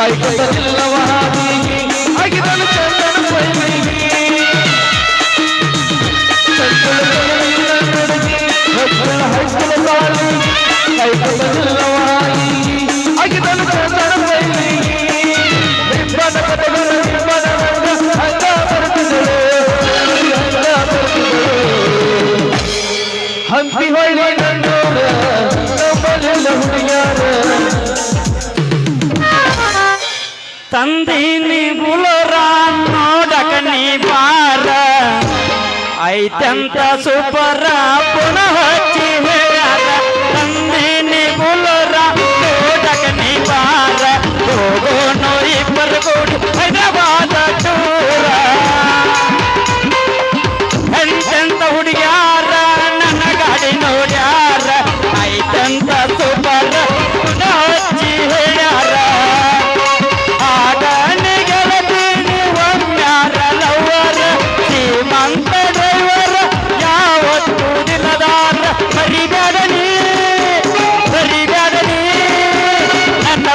তাই ತಂದೀನಿ ಬುಲರ ನೋಡಕ ನೀ ಬಾರ. ಐತಂತ ಸೂಪರ ಪುನಃ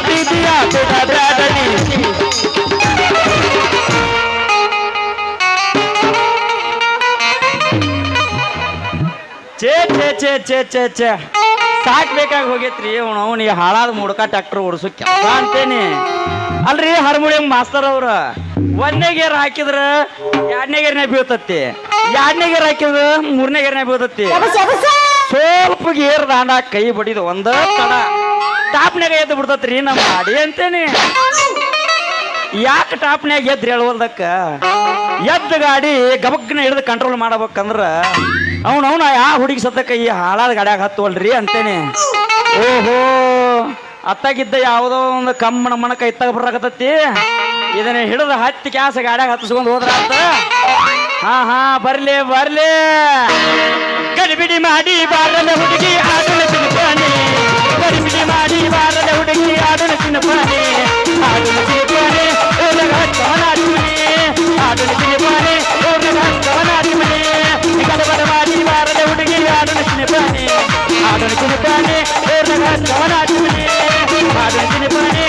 ಪ್ರೀತಿಯ ಬಿಡಬ್ಯಾಡನಿ ಛೇ ಛೇ ಛೇ ಛೇ ಛೇ ಛೇ. ಸಾಕ್ ಬೇಕಾಗಿ ಹೋಗೈತ್ರಿ. ಅವ್ನು ಅವನಿಗೆ ಹಾಳಾದ ಮುಡ್ಕ ಟ್ರಾಕ್ಟರ್ ಓಡಿಸೋ ಕೆಲಸ ಅಂತೇನಿ. ಅಲ್ರಿ ಹಾರ್ಮೋನಿಯಂ ಮಾಸ್ತರ್ ಅವ್ರ. ಒಂದನೇ ಗೇರ್ ಹಾಕಿದ್ರ ಎರಡನೇ ಗೇರ್ನೇ ಬೀಳ್ತತಿ. ಎರಡನೇ ಗೇರ್ ಹಾಕಿದ್ರ ಮೂರನೇ ಗೇರ್ನೇ ಬೀಳ್ತತಿ ಸ್ವಲ್ಪ ಗೇರ್ ದಾಂಡ ಕೈ ಬಡಿದು ಒಂದ ತಡ. ಟಾಪ್ನಾಗ ಎದ್ದು ಬಿಡ್ತತ್ರಿ ನಮ್ಮ ಗಾಡಿ ಅಂತೇನಿ. ಯಾಕೆ ಟಾಪ್ನ್ಯಾಗ ಎದ್ದು ಹೇಳುವಲ್ದಕ್ಕ? ಎದ್ದ ಗಾಡಿ ಗಬಗ್ನ ಹಿಡಿದು ಕಂಟ್ರೋಲ್ ಮಾಡಬೇಕಂದ್ರ ಅವನವನ ಅವನ ಯಾ ಹುಡುಗಿ ಸತ್ತಕ್ಕ ಈ ಹಾಳಾದ ಗಾಡ್ಯಾಗ ಹತ್ತುವಲ್ರಿ ಅಂತೇನೆ. ಓಹೋ, ಅತ್ತಾಗಿದ್ದ ಯಾವುದೋ ಒಂದು ಕಮ್ಮಣ ಮಣಕ ಇತ್ತಾಗ ಬರಾಕತ್ತತಿ. ಇದನ್ನ ಹಿಡಿದು ಹತ್ತಿ ಕ್ಯಾಸ ಗಾಡ್ಯಾಗ ಹತ್ತಿಸ್ಕೊಂಡು ಹೋದ್ರ ಅಂತ ಹಾ ಹಾ, ಬರ್ಲಿ ಬರ್ಲಿ. ಗಡಿಬಿಡಿ ಮಾಡಿ ಬಾರಲ್ಲ ಹುಡುಗಿ ಆಡಲ ತಿನ್ಪಾನೆ ಗಡಿಬಿಡಿ ಮಾಡಿ ಬಾರದ ಹುಡುಗಿ ಆಡಲ ತಿನ್ಪಾನೆ ಆಡಲ ತಿನ್ಪಾನೆ ಓಲಗ ಕವನಾಡ್ಮನೆ ಆಡಲ ತಿನ್ಪಾನೆ ಓಲಗ ಕವನಾಡ್ಮನೆ ಗಡಬಡ ಮಾಡಿ ಬಾರದ ಹುಡುಗಿ ಆಡಲ ತಿನ್ಪಾನೆ ಆಡಲ ತಿನ್ಪಾನೆ ಓದಗ ಕವನಾಡ್ಮನೆ ಆಡಲ ತಿನ್ಪಾನೆ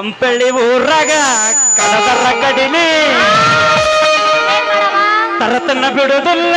ಹಂಪಳ್ಳಿ ಊರಾಗ ಕಡದರ ಕಡಿಲಿ ತರತನ್ನ ಬಿಡುದಿಲ್ಲ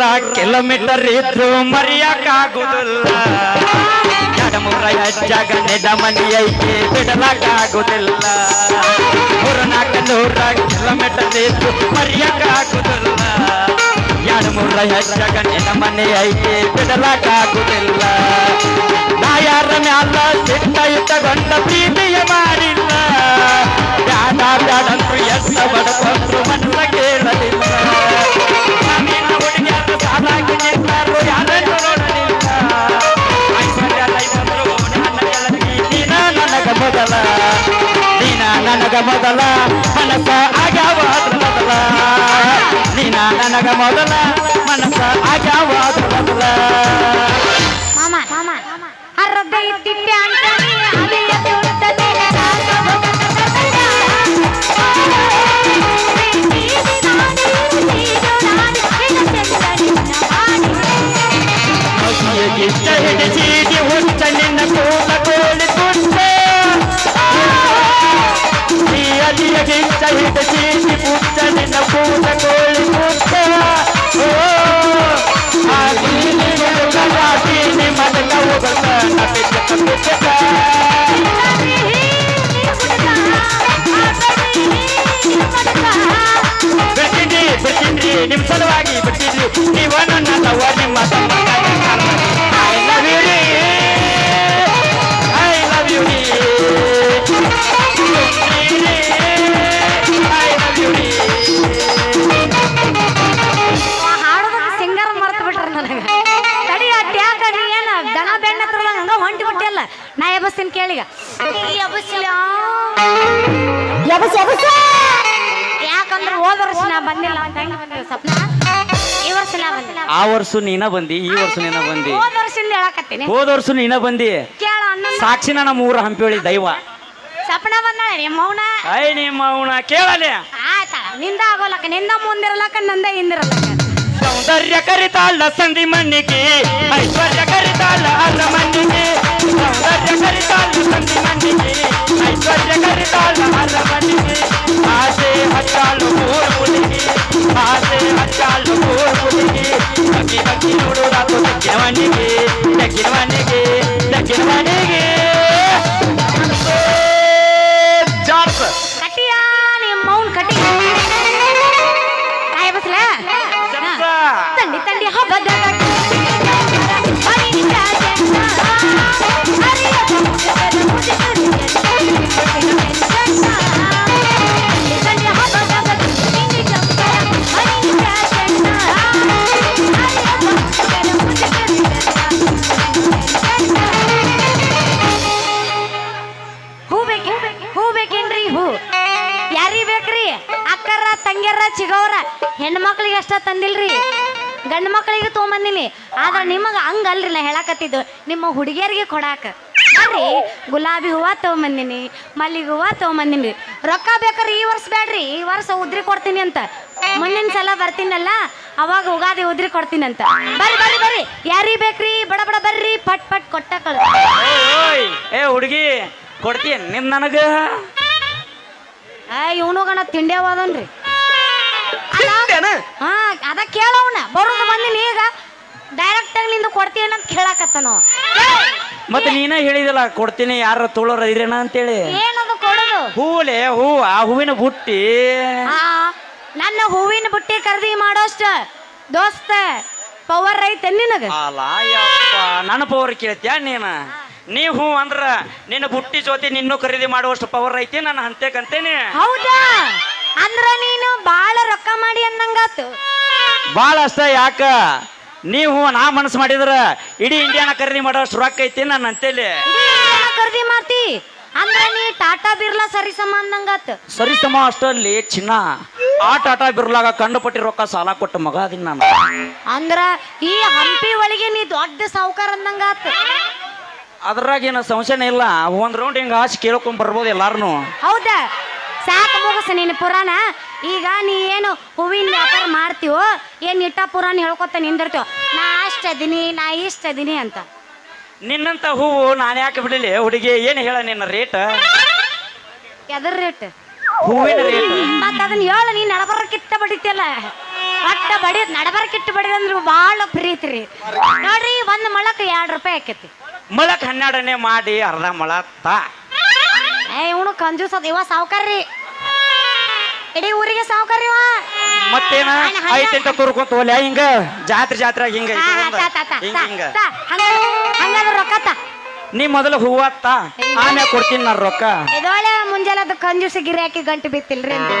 ನೂರ ಕಿಲೋಮೀಟರ್ ಇದ್ರು ಮರೆಯಕ್ಕಾಗುದಿಲ್ಲ. ಎಡಮೂರ ಹೆಚ್ಚಾಗ ಮನಿ ಐತಿ ಬಿಡಲಾಗುವುದಿಲ್ಲ ಮೂರು ನಾಲ್ಕು ನೂರ ಕಿಲೋಮೀಟರ್ ಇದ್ದು ಮರೆಯಕ್ಕಾಗುದಿಲ್ಲ. ಎರಡು ಮೂರ ಹೆಚ್ಚಾಗ ಮನಿ ಐತಿ ಬಿಡಲಾಗುವುದಿಲ್ಲ ನಾ ಯಾರ ಮ್ಯಾಲ ಸಿಟ್ಟ ಇಟ್ಟಗೊಂಡ ಪ್ರೀತಿಯ ಮಾಡಿಲ್ಲ. ಬ್ಯಾಡ ಬ್ಯಾಡಂದ್ರು ಎಷ್ಟ ಬಡಕೊಂಡ್ರು ಮನಸ ಕೇಳಲಿಲ್ಲ. ಮೊದಲ, ನೀನ ನನಗ ಮೊದಲ ಮನಸ ಆಗ್ಯಾವಾದ್ರ ಮೊದಲ. ನೀನ ನನಗ ಮೊದಲ ಮನಸ ಆಗ್ಯಾವಾದ್ರ ಮೊದಲ. ಮಾಮ ಮಾಮ ನೀ ಇಟ್ಟಿಟ್ಟೆ ಅಂತಾನೆ ಗಿಚ್ಚ ಹಿಡಿಸೀಟಿ ಹುಚ್ಚ ನಿನ್ನ ನಿಮ್ ಸಲುವಾಗಿ ಬಿಟ್ಟಿದ್ರಿ ನೀವು ನನ್ನ ವರ್ಷ ನೀನ ಬಂದಿ ಈ ವರ್ಷ ನೀನ ಬಂದಿ. ಹೋದ ವರ್ಷದಿಂದ ಹೇಳಕತ್ತೀನಿ. ಹೋದ ವರ್ಷ ನೀನ ಬಂದಿ. ಕೇಳ ಅಣ್ಣ ಸಾಕ್ಷಿನ ನಮ್ಮ ಊರ ಹಂಪಿಳಿ ದೈವ ಸಪ್ನ ಬಂದಾಳೆ ರೀ ಮೌನ. ಐ ನಿಮ್ಮ ಅವನ ಕೇಳಲೆ. ಆಯ್ತಾ ನಿಂದ ಆಗೋಲಕ ನಿಂದ ಮುಂದಿರಲಕ ನಂದ ಹಿಂದಿರಲಕ್ಕ. ಸೌಂದರ್ಯ ಕರಿತಾಳ ಸಂಧಿ ಮಣ್ಣಿಗೆ. ಐಶ್ವರ್ಯ ಕರಿತಾಳ ಅಲ್ಲ ಮಣ್ಣಿಗೆ. ಸೌಂದರ್ಯ ಕರಿತಾಳ ಸಂಧಿ ಮಣ್ಣಿಗೆ ಐಶ್ವರ್ಯ ಕರಿತಾಳ ಅಲ್ಲ ಮಣ್ಣಿಗೆ ಆಸೆ ಹಚ್ಚಾಳು ಮೂರು ಹುಡುಗಿ ಆಸೆ ಹಚ್ಚಾಳು ಮೂರು ಹುಡುಗಿ ಬಗ್ಗಿ ಬಗ್ಗಿ ನೋಡುವುದಾತು ದಕ್ಕಿನ ಮಣ್ಣಿಗೆ ದಕ್ಕಿನ ಹಂಗಲ್ರಿ ನಾ ಹೇಳಕತ್ತಿದ್ದು. ನಿಮ್ಮ ಹುಡುಗಿಯರಿಗೆ ಕೊಡಾಕ. ಬರ್ರಿ ಗುಲಾಬಿ ಹೂವ ತೊಗೊಂಬಂದಿನಿ ಮಲ್ಲಿಗೆ ಹೂವ ತೊಗೊಂಬಂದಿನಿ. ರೊಕ್ಕ ಬೇಕಾದ್ರೆ ಈ ವರ್ಷ ಬೇಡ್ರಿ ಈ ವರ್ಷ ಉದ್ರಿ ಕೊಡ್ತೀನಿ ಅಂತ. ಮುಂದಿನ ಸಲ ಬರ್ತೀನಲ್ಲ ಅವಾಗ ಉಗಾದಿ ಉದ್ರಿ ಕೊಡ್ತೀನಿ ಅಂತ. ಬರ್ರಿ ಬರ್ರಿ ಬರ್ರಿ. ಯಾರಿಗೆ ಬೇಕ್ರಿ? ಬಡ ಬಡ ಬರ್ರಿ. ಪಟ್ ಪಟ್ ಕೊಟ್ಟ ಕಳ್. ಓಯ್ ಏ ಹುಡುಗಿ ಕೊಡ್ತೀನಿ ನಿನ್ ನನಗ. ಇವನು ಗಣ ತಿಂಡಿ ಅವದನ್ರಿ ಹಾ ಅದ ಕೇಳವನ. ಬರೋದು ಬಂದಿನಿ ಈಗ. ಡೈರೆಕ್ಟ್ ಆಗಿ ನಿಂದು ಕೊಡ್ತೀನಿ ಅಂತ ಕೇಳಾಕತ್ತನು. ಮತ್ತೆ ನೀನ ಹೇಳಿದಲ್ಲ ಕೊಡ್ತೀನಿ ಯಾರ ತೊಳೋರ ಇರೇನ ಅಂತೇಳಿ. ಏನದು ಕೊಡೋದು? ಹೂಲೆ ಹೂ ಆ ಹೂವಿನ ಬುಟ್ಟಿ. ಆ ನನ್ನ ಹೂವಿನ ಬುಟ್ಟಿ ಖರೀದಿ ಮಾಡೋಷ್ಟ ದೋಸ್ತ ಪವರ್ ಐತೆ ನಿನಗ? ಅಲ್ಲ ಯಪ್ಪ ನನ್ನ ಪವರ್ ಕೇಳ್ತ್ಯಾ ನೀನ? ನೀ ಹೂ ಅಂದ್ರ ನಿನ್ನ ಬುಟ್ಟಿ ಜೊತೆ ನಿನ್ನೂ ಖರೀದಿ ಮಾಡುವಷ್ಟು ಪವರ್ ಐತಿ ನನ್ನ ಹಂತೇಕಂತೇನೆ ಹೌದಾ? ಅಂದ್ರ ನೀನು ಬಾಳ ರೊಕ್ಕ ಮಾಡಿ ಅಂದಂಗಾತು. ಬಾಳ ಅಷ್ಟ ಯಾಕ? ನೀವು ನಾ ಮನಸ್ಸು ಮಾಡಿದ್ರ ಇಡೀ ಇಂಡಿಯಾನ ಖರೀದಿ ಮಾಡೋ ರೊಕ್ಕ ಐತಿ ನನ್ನ ಅಂತೇಳಿ ಖರೀದಿ ಮಾಡ್ತಿ? ಅಂದ್ರ ನೀ ಟಾಟಾ ಬಿರ್ಲಾ ಸರಿ ಸಮ ಅನ್ನಂಗಾತು ಸರಿ ಸಮ ಅಷ್ಟಲ್ಲಿ ಚಿನ್ನ ಆ ಟಾಟಾ ಬಿರ್ಲಾಗ ಕಂಡುಪಟ್ಟಿ ರೊಕ್ಕ ಸಾಲ ಕೊಟ್ಟ ಮಗ ಅದೀನಿ ನಾನು. ಅಂದ್ರ ಈ ಹಂಪಿ ಒಳಗೆ ನೀ ದೊಡ್ಡ ಸಾವುಕಾರ ಅಂದಂಗಾತು. ಅದ್ರಾಗ ಏನು ಸಂಶಯನೇ ಇಲ್ಲ. ಒಂದ್ ರೌಂಡ್ ಹಿಂಗ ಆಚೆ ಕೇಳ್ಕೊಂಡ್ ಬರ್ಬೋದು ಎಲ್ಲಾರನು. ಹೌದಾ? ಸಾಕು ಮುಗಸ ನೀನು ಪುರಾಣ. ಈಗ ನೀ ಏನು ಹೂವಿನ ವ್ಯಾಪಾರ ಮಾಡ್ತೀವೋ ಏನು ಇಟ್ಟ ಪುರಾಣ ಹೇಳ್ಕೊತ ನಿಂದಿರ್ತೀವೋ ನಾ ಅಷ್ಟ ಅದೀನಿ ನಾ ಇಷ್ಟ ಅದೀನಿ ಅಂತ. ನಿನ್ನಂತ ಹೂವು ನಾನು ಯಾಕೆ ಬಿಡಲಿ ಹುಡುಗಿ ಏನು ಹೇಳ ನಿನ್ನ ರೇಟ್ ಎದರ್ ರೇಟ್ ಹೂವಿನ ರೇಟ್ ಮತ್ತ ಅದನ್ನ ಹೇಳ ನೀ ನಡಬರ ಕಿತ್ತ ಬಡಿತಿಯಲ್ಲ. ಅಟ್ಟ ಬಡಿ ನಡಬರ ಕಿತ್ತ ಬಡಿ ಅಂದ್ರೆ ಭಾಳ ಪ್ರೀತಿ ರೀ. ನೋಡ್ರಿ ಒಂದ್ ಮೊಳಕ್ ಎರಡು ರೂಪಾಯಿ ಆಕೈತಿ. ಮೊಳಕ್ ಹನ್ನೆರಡನೇ ಮಾಡಿ ಅರ್ಧ ಮೊಳ ತಾ. ಏ ಇವನು ಕಂಜೂಸ್ ಅದ ಇವ ಸಾವ್ಕಾರ್ರಿ. ಇಡೀ ಊರಿಗೆ ಸಾವುಕಾರ ಮತ್ತೇನ? ಐತೆ ಅಂತ ತೋರ್ಕೊಂತ ಹೋಲ್ಯ ಹಿಂಗ? ಜಾತ್ರೆ ಜಾತ್ರೆ ಹಿಂಗ ಹಿಂಗ? ಹಂಗಾದ್ರೆ ರೊಕ್ಕ ತಾ. ನೀ ಮೊದಲು ಹೂವ ಆಮೇಲೆ ಕೊಡ್ತೀನಿ ನಾನು ರೊಕ್ಕ. ಇದೊಳೆ ಮುಂಜಾನೆ ಅದು ಕಂಜೂಸ ಗಿರಾಕಿ ಗಂಟು ಬಿತ್ತಿಲ್ರಿ ಅಂತ.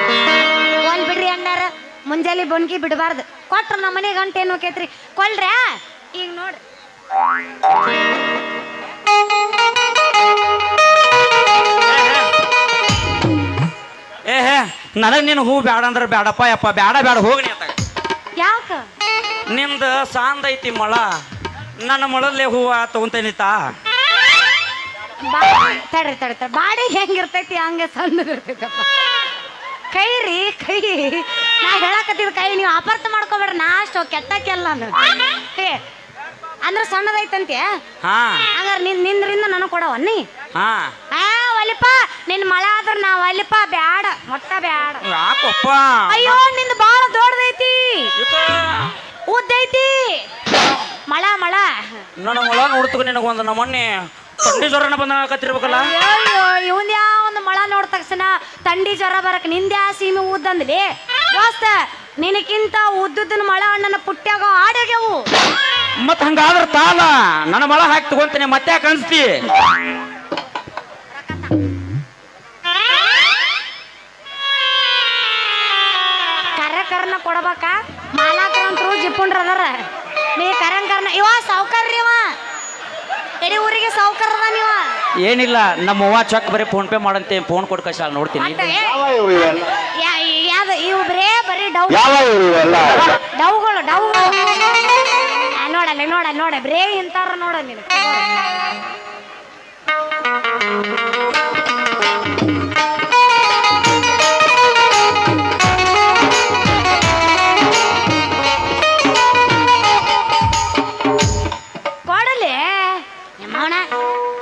ಒಲ್ ಬಿಡ್ರಿ ಅಣ್ಣಾರ ಮುಂಜಾನೆ ಬೊನ್ಗಿ ಬಿಡಬಾರ್ದು. ಕೊಟ್ರ ನಮ್ಮ ಮನೆ ಗಂಟು ಏನು ಹೋಕೈತ್ರಿ ಕೊಲ್ರ್ಯಾ ಈಗ ನೋಡ್ರಿ ಏ ಹೇ. ನನಗ್ ನೀನು ಹೂ ಬೇಡ ಅಂದ್ರೆ ಬೇಡಪ್ಪ ಯಪ್ಪ ಬೇಡ ಬೇಡ ಹೋಗಿ ನೀ ಅತ್ತಾಗ ಯಾಕ? ನಿಮ್ದು ಸಾಂದ್ ಐತಿ ಮೊಳ. ನನ್ನ ಮೊಳಲ್ಲೇ ಹೂವ ತಗೊಂತೇನಿತಾ ತಡ್ರಿ ತಡ್ರಿ ತಡ ಬಾಡಿ ಹೆಂಗಿರ್ತೈತಿ ಹಂಗೆ ಸಣ್ಣ ಇರ್ತೈತಪ್ಪ. ಕೈ ರೀ ಕೈ. ನಾ ಹೇಳಕತ್ತಿದ ಕೈ ನೀವು ಅಪರ್ಥ ಮಾಡ್ಕೋಬೇಡ ನಾ ಅಷ್ಟು ಕೆಟ್ಟಕ್ಕೆಲ್ಲ ನಾನು ಹೇ ಅಂದ್ರೆ ಸಣ್ಣದೈತಂತೆ? ಹಾ. ಹಂಗಾರೆ ನಿನ್ ನಿಂದ್ರಿಂದ ನನಗೆ ಕೊಡವ ನೀ? ಹಾ. ಆ ಒಲಿಪ ನಿನ್ ಮಳೆ ಆದ್ರ ನಾ ಒಲಿಪ ಬ್ಯಾಡ ಮೊಟ್ಟ ಬ್ಯಾಡ. ಯಾಕಪ್ಪ? ಅಯ್ಯೋ ನಿಂದ ಬಾಳ ದೊಡ್ಡದೈತಿ. ಇಕ ಉದ್ದೈತಿ. ಮಳ ಮಳ. ನನ್ನ ಮೊಳ ನೋಡ್ತಕ ನಿನಗೊಂದು ನಮ್ಮನ್ನೆ ತಂಡಿ ಜ್ವರನ ಬಂದಾಕತ್ತಿರ್ಬೇಕಲ್ಲ ಅಯ್ಯೋ ಇವನ್ ಯಾವ ಒಂದು ಮಳ ನೋಡಿದ ತಕ್ಷಣ ತಂಡಿ ಜ್ವರ ಬರಕ್ನಿಂದ ಯಾ ಸೀಮೆ ಉದ್ದಂದ್ಲಿ ದೋಸ್ತ ನಿನಕ್ಕಿಂತ ಉದ್ದುದ್ದನ ಮಳೆ ಅಣ್ಣನ ಪುಟ್ಟ್ಯಾಗ ಆಡೋಗ್ಯವು ಮತ್ ಹಂಗಾದ್ರ ತಾಲ ನನ್ನ ಮಳೆ ಹಾಕಿ ತಗೊಂತೀನಿ ಮತ್ತೆ ಯಾಕೆ ಅನ್ಸ್ತಿ? ಕರೆ ಕರ್ನ ಕೊಡ್ಬೇಕ? ಮಾಲಾಕರಂತರು ಜಿಪ್ಪುಂಡ್ರ ಅದಾರ. ನೀ ಕರಂ ಕರ್ನ ಇವ ಸಾವ್ಕಾರ್ರಿ ಇವ ಇಡೀ ಊರಿಗೆ ಸಾವ್ಕಾರ ಅದ ನೀವ ಏನಿಲ್ಲ ನಮ್ಮ ಅವ್ವ ಚೆಕ್ ಬರೀ ಫೋನ್ ಪೇ ಮಾಡಂತೆ ಫೋನ್ ಕೊಡ್ ನೋಡ್ತೀನಿ. ಅಟ್ಟ ಏ- ಯಾ- ಯಾವ್ದು ಇವು ಬರೇ ಬರೀ ಡೌ ಯಾವ ಇವ್ರು ಇವೆಲ್ಲ ಡೌಗಳು ಡೌಗಳು. ಆ, ನೋಡಲ್ಲ ನೋಡ ನೋಡ ಬರೇ ಇಂತಾರ ನೋಡ ನೀನು. ಕೊಡಲಿ. ನಿಮ್ಮವನ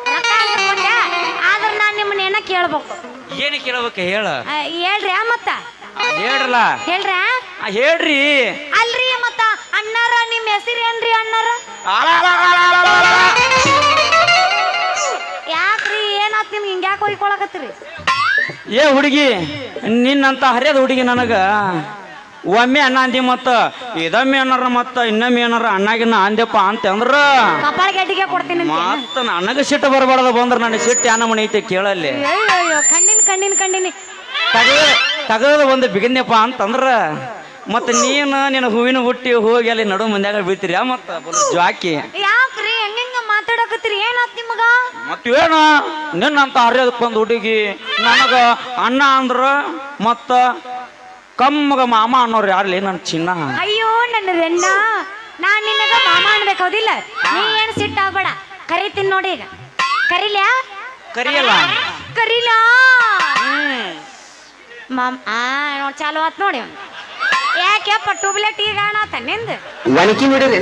ರೊಕ್ಕ ಅಂತ ಕೊಟ್ಟೆ ಆದ್ರೆ ನಾನು ನಿಮ್ಮನ್ನ ಏನ ಕೇಳ್ಬೇಕು? ಏನು ಕೇಳ್ಬೇಕು ಹೇಳ? ಆ, ಹೇಳ್ರಿ. ಆ ಮತ್ತ ಹೇಳ್ರಲ್ಲ? ಹೇಳ್ರ? ಆ, ಹೇಳ್ರಿ. ಅಲ್ರಿ ಮತ್ತ ಅಣ್ಣಾರ ನಿಮ್ಮ ಹೆಸರು ಏನ್ರಿ ಅಣ್ಣಾರ? ಯಾಕ್ರಿ ಏನಾತ್ ನಿಮ್ಗೆ ಹಿಂಗ್ಯಾಕೆ ಹೊಯ್ಕೊಳಕತ್ತೀರಿ? ಏ ಹುಡುಗಿ ನಿನ್ನಂತ ಹರಿಯದ ಹುಡುಗಿ ನನಗ. ಒಮ್ಮೆ ಅಣ್ಣ ಅಂದಿ ಮತ್ತ ಇದೊಮ್ಮೆ ಏನಾರ ಮತ್ತ ಇನ್ನೊಮ್ಮೆ ಏನಾರ ಅಣ್ಣಾಗಿನ್ನ ಅಂದೆಪ್ಪ ಅಂತ ಅಂದ್ರ. ಕಪಾಳ ಗಡ್ಡಿಗೆ ಕೊಡ್ತೀನಿ ಏನು? ಮತ್ತ ನನಗ ಸಿಟ್ಟು ಬರಬಾರ್ದ ಬಂದ್ರ ನನಗೆ ಸಿಟ್ಟು ಯಾನ ಮನೆ ಐತೆ ಕೇಳಲ್ಲಿ. ಅಯ್ಯೋ ಕಣ್ಣಿನ ಕಣ್ಣಿನ ಕಂಡಿನ ಕಂಡಿನಿ ತಗದ ಒಂದು ಬಿಗನ್ಯಪ್ಪ ಅಂತಂದ್ರ ಮತ್ತೆ ನೀನು ನಿನ್ನ ಹೂವಿನ ಹುಟ್ಟಿ ಹೋಗಿ ಅಲ್ಲಿ ನಡು ಮಂದ್ಯಾಗ ಬೀಳ್ತೀರಿ. ಮತ್ತ ಜಾಕಿ ಯಾಕ್ರಿ? ಹೆಂಗ ಮಾತಾಡಕತ್ತೀರಿ? ಏನಾತ್ ನಿಮಗ? ಮತ್ತೇನ ನಿನ್ನಂತ ಹುಡುಗಿ ನನಗ ಅಣ್ಣ ಅಂದ್ರ ಮತ್ತ ಕಮ್ಮಗ ಮಾಮ ಅನ್ನೋರು ಯಾರ್ಲಿ? ನನ್ನ ಚಿನ್ನ. ಅಯ್ಯೋ ನನ್ನ ರೆಣ್ಣ ನಾನ್ ನಿನಗ ಮಾಮ ಅನ್ಬೇಕು ಹೌದಿಲ್ಲ? ನೀ ಏನ್ ಸಿಟ್ಟಾಗ್ಬೇಡ ಕರಿತೀನಿ ನೋಡಿ ಈಗ. ಕರಿಲ್ಯಾ? ಕರಿಯಲ್ಲ? ಕರಿಲಾ? ಮಾಮ್ ಆ ನೋಡಿ ಚಾಲು ಆತ್ ನೋಡಿ. ಅವ್ನು. ಯಾಕೆಪ್ಪ ಟ್ಯೂಬ್ಲೆಟ್ ಈಗ ಕಾಣತ್ತ ನಿಂದು? ಒಣಕಿ ಬಿಡಿರಿ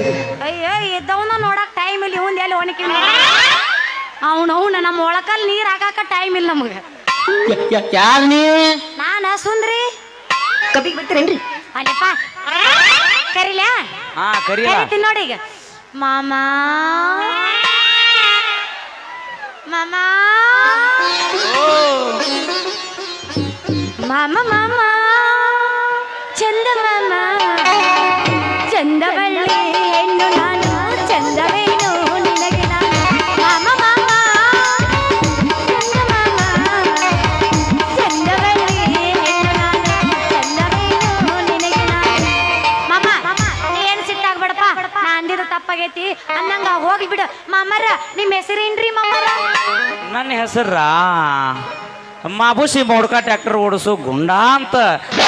ಅಯ್ಯೋ ಇದ್ದವನ ನೋಡಕ್ ಟೈಮ್ ಇಲ್ಲ ಇವಂದ ಎಲ್ಲಿ ಒಣಕಿ ಅವನು ಅವನ ನಮ್ಮ ಒಳಕಲ್ ನೀರ್ ಹಾಕಾಕ ಟೈಮ್ ಇಲ್ಲ ನಮಗೆ. ಯಾರ ನೀ? ನಾನ ಸುಂದ್ರಿ? ಕಪಿಗೆ ಬರ್ತೀರೇನ್ರಿ ಅಲ್ಲಪ್ಪ. ಕರಿಲ್ಯಾ ಹಾ ಕರಿತೀನಿ ನೋಡಿ ಈಗ. ಮಾಮ. ಮಾಮ. ಮಾಮ ಮಾಮ, ಚಂದ ಮಾಮ. ಚಂದವಳ್ಳಿ ಹೆಣ್ಣು ನಾನು ಚಂದವೇನು ನಿನಗೆ ನಾನು. ಮಾಮ ಮಾಮ, ಚಂದ ಮಾಮ. ಚಂದವಳ್ಳಿ ಹೆಣ್ಣು ನಾನು ಚಂದವೇನು ನಿನಗೆ ನಾನು. ಮಾಮ ಏನ್ ಸಿಟ್ಟಾಗ್ಬೇಡಪ್ಪ ನಾ ಅಂದಿದ್ದು ತಪ್ಪಾಗೈತಿ. ಅನ್ನಂಗ ಹೋಗ್ಲಿ ಬಿಡು ಮಾಮರ ನಿಮ್ಮ ಹೆಸರೇನ್ರಿ ಮಾಮರ? ನನ್ನ ಹೆಸರ ಮಾಬುಸಿ ಮೋಡ್ಕ ಟ್ರ್ಯಾಕ್ಟರ್ ಓಡಿಸು ಗುಂಡ ಅಂತ.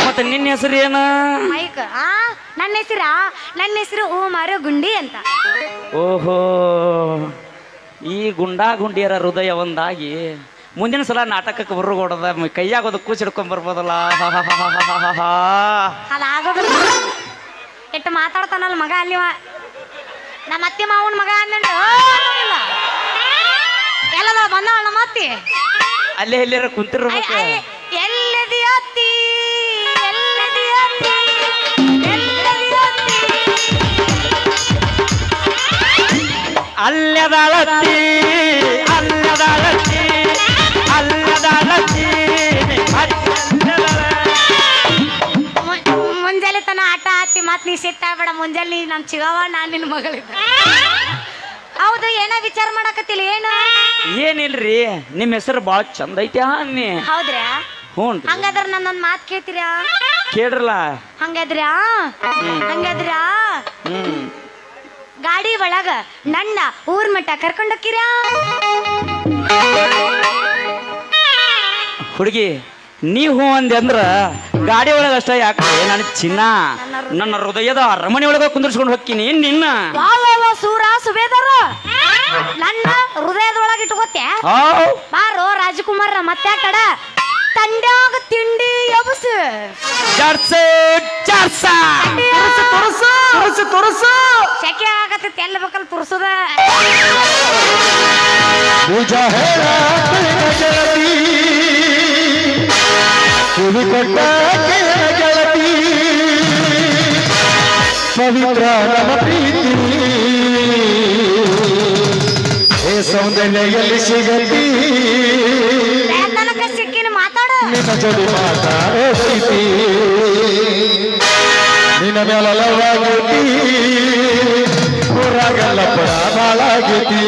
ಮತ್ತೆ ನಿನ್ನ ಹೆಸರು ಏನು? ಮೈಕ್ ಆ ನನ್ನ ಹೆಸರ? ನನ್ನ ಹೆಸರು ಓಮಾರು ಗುಂಡಿ ಅಂತ. ಓಹೋ ಈ ಗುಂಡಾ ಗುಂಡಿಯರ ಹೃದಯ ಒಂದಾಗಿ ಮುಂದಿನ ಸಲ ನಾಟಕಕ್ಕೆ ಬರುಗೊಡದ ಕೈಯಾಗೋದು ಕೂಚ್ ಹಿಡ್ಕೊಂಡ್ ಬರ್ಬೋದಲ್ಲ ಎಷ್ಟು ಮಾತಾಡ್ತಾನಲ್ಲ ಮಗ ಅಲ್ಲಿವ ನಮ್ಮ ಅತ್ತೆ ಮಾವನ ಮಗ ಅಂದಂಡು ಎಲ್ಲದ ಬಂದವಳ ನಮ್ಮ ಅತ್ತಿ. ಅಲ್ಲೇ ಎಲ್ಲಾರ ಕುಂತಿರ್ಬೇಕು. ಎಲ್ಲದಿ ಅತ್ತಿ ಎಲ್ಲದಿ ಅತ್ತಿ ಎಲ್ಲದಿ ಅತ್ತಿ. ಅಲ್ಲದಾಳತ್ತಿ ಅಲ್ಲದಾಳತ್ತಿ ಅಲ್ಲದಾಳತ್ತಿ ಮುಂಜಾನೆ ತನ ಆಟ ಆತಿ ಮತ್ ನೀ ಸಿಟ್ಟಾಗ್ಬೇಡ ಮುಂಜಾನೆ ನಾನು ಚಿಗವ ನಾನು ನಿನ್ನ ಮಗಳಿದ್ದ. ಹೌದು ಏನ ವಿಚಾರ ಮಾಡಕತ್ತಿಲ್ಲ ಏನು? ಏನಿಲ್ರಿ ನಿಮ್ಮ ಹೆಸರು ಭಾಳ ಚಂದ ಐತಿ ಅನ್ನಿ. ಹೌದ್ರಾ ಹ್ಞೂ ಹಂಗಾದ್ರ ನನ್ನೊಂದ್ ಮಾತು ಕೇಳ್ತೀರಾ? ಕೇಳ್ರಲ್ಲ ಹಂಗಾದ್ರಾ ಹಂಗಾದ್ರಾ ಹ್ಮ್. ಗಾಡಿ ಒಳಗ ನನ್ನ ಊರ್ ಮಟ್ಟ ಕರ್ಕೊಂಡೋಕ್ಕಿರಾ ಹುಡುಗಿ ನೀವು ಹೂ ಅಂದೆ ಅಂದ್ರ ಗಾಡಿ ಒಳಗೆ ಅಷ್ಟೇ ಯಾಕೆ? ನನ್ನ ಚಿನ್ನ ನನ್ನ ಹೃದಯದ ಅರಮನೆ ಒಳಗೆ ಕುಂದಿರ್ಸ್ಕೊಂಡು ಹೋಗ್ತೀನಿ. ನಿನ್ನ? ಯಾವ ಸೂರ ಸುಬೇದಾರ? ನನ್ನ ಹೃದಯದೊಳಗೆ ಇಟ್ಕೋತೆ ಹಾವ್. ಬಾರೋ ರಾಜಕುಮಾರ ಮತ್ತೆ ಕಡ ತಂಡ್ಯಾಗ ತಿಂಡಿ ಎಬಸು. ತರಸ ಜಾರ್ಸ. ತರಸ ತೋರಿಸು ಶೆಕೆ ಆಗತ್ತೆ ತೆಲ್ಲ ಬಕಲ್ ತುರ್ಸುದ? ಪೂಜಾ ಹೇಳ ಜಗತಿ ಪವಿತ್ರ ನಮ ಪ್ರೀತಿ ಹೇ ಸೌಂದರ್ಯದಲ್ಲಿ ಸಿಗತಿ ನಿನ್ನ ಜೊತೆ ಮಾತಾಡೋ ಪ್ರೀತಿ ನಿನ್ನ ಮೇಲಲವಾಗತಿ ಹೊರಗಲ್ಲ ಪಡ ಬಾಳಾಗತಿ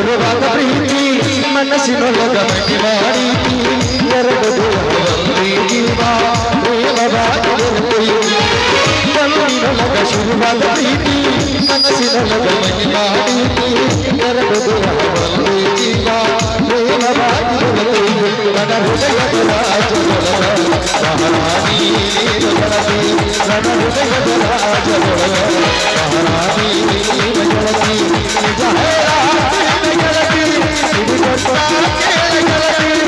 ಹೋಗುವಾಗ ಪ್ರೀತಿ ಮನಸ್ಸಿನೊಳಗ ಮಾಡಿವಾಡಿ ಎರಡು ಮನಸ್ಸಿನೊಳಗ ಶುರುವಾದ ಪ್ರೀತಿ ಮನಸ್ಸಿನೊಳಗ ಮಾಡಿವಾಡಿ ಎರಡು ಜಲತಿ ಜಲತಿ ಜಲತಿ ಜಲತಿ কে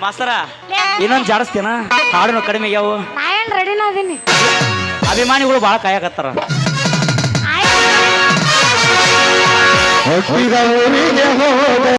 ಮಾಸ್ತರ ಇನ್ನೊಂದು ಜಾಡಿಸ್ತೇನ ಹಾಡುನು ಕಡಿಮೆ ಆಗ್ಯಾವು ನಾ ಏನ್ ರೆಡಿನ ಅದೀನಿ ಅಭಿಮಾನಿಗಳು ಭಾಳ ಕಾಯಕತ್ತಾರ ಆಯ್ತು ಹುಟ್ಟಿದ ಊರಿಗೆ ಹೋದ